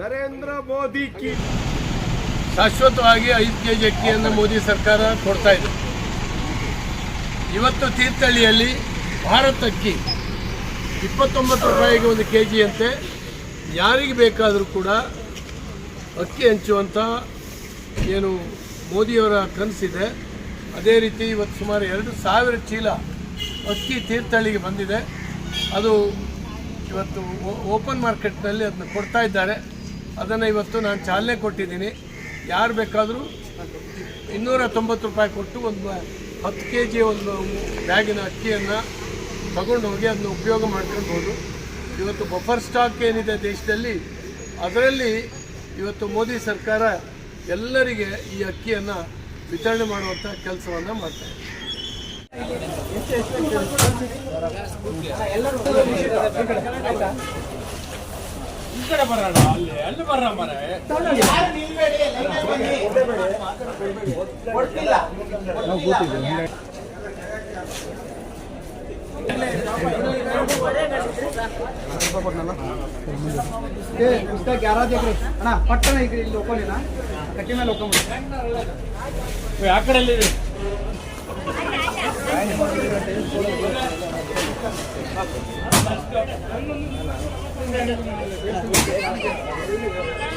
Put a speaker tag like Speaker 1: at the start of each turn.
Speaker 1: ನರೇಂದ್ರ ಮೋದಿ ಕಿ.
Speaker 2: ಶಾಶ್ವತವಾಗಿ ಐದು K G ಅಕ್ಕಿಯನ್ನು ಮೋದಿ ಸರ್ಕಾರ ಕೊಡ್ತಾ ಇದೆ. ಇವತ್ತು ತೀರ್ಥಹಳ್ಳಿಯಲ್ಲಿ ಭಾರತ್ ಅಕ್ಕಿ ಇಪ್ಪತ್ತೊಂಬತ್ತು ರೂಪಾಯಿಗೆ ಒಂದು ಕೆ ಜಿಯಂತೆ ಯಾರಿಗೆ ಬೇಕಾದರೂ ಕೂಡ ಅಕ್ಕಿ ಹಂಚುವಂಥ ಏನು ಮೋದಿಯವರ ಕನಸಿದೆ. ಅದೇ ರೀತಿ ಇವತ್ತು ಸುಮಾರು ಎರಡು ಸಾವಿರ ಚೀಲ ಅಕ್ಕಿ ತೀರ್ಥಹಳ್ಳಿಗೆ ಬಂದಿದೆ. ಅದು ಇವತ್ತು ಓಪನ್ ಮಾರ್ಕೆಟ್ನಲ್ಲಿ ಅದನ್ನ ಕೊಡ್ತಾ ಇದ್ದಾರೆ. ಅದನ್ನು ಇವತ್ತು ನಾನು ಚಾಲನೆ ಕೊಟ್ಟಿದ್ದೀನಿ. ಯಾರು ಬೇಕಾದರೂ ಇನ್ನೂರ ತೊಂಬತ್ತು ರೂಪಾಯಿ ಕೊಟ್ಟು ಒಂದು ಹತ್ತು ಕೆ ಜಿ ಒಂದು ಬ್ಯಾಗಿನ ಅಕ್ಕಿಯನ್ನು ತಗೊಂಡು ಹೋಗಿ ಅದನ್ನ ಉಪಯೋಗ ಮಾಡ್ಕೊಳ್ಬೋದು. ಇವತ್ತು ಬಫರ್ ಸ್ಟಾಕ್ ಏನಿದೆ ದೇಶದಲ್ಲಿ, ಅದರಲ್ಲಿ ಇವತ್ತು ಮೋದಿ ಸರ್ಕಾರ ಎಲ್ಲರಿಗೆ ಈ ಅಕ್ಕಿಯನ್ನು ವಿತರಣೆ ಮಾಡುವಂಥ ಕೆಲಸವನ್ನು
Speaker 3: ಗ್ಯಾರಾಜ್ ಎಕ್ರೆ ಅಣ್ಣ ಪಟ್ಟಣ ಈಗ ಇಲ್ಲಿ ಹೋಗೋಣ ಕಟ್ಟಿ ಮೇಲೆ ಹೋಗ್ಕೊಂಬಿಡಿ
Speaker 4: ಆ ಕಡೆ
Speaker 5: ಹಾ, ಬಾ ಬಾ, ಈ ಕಡೆ ಬಾ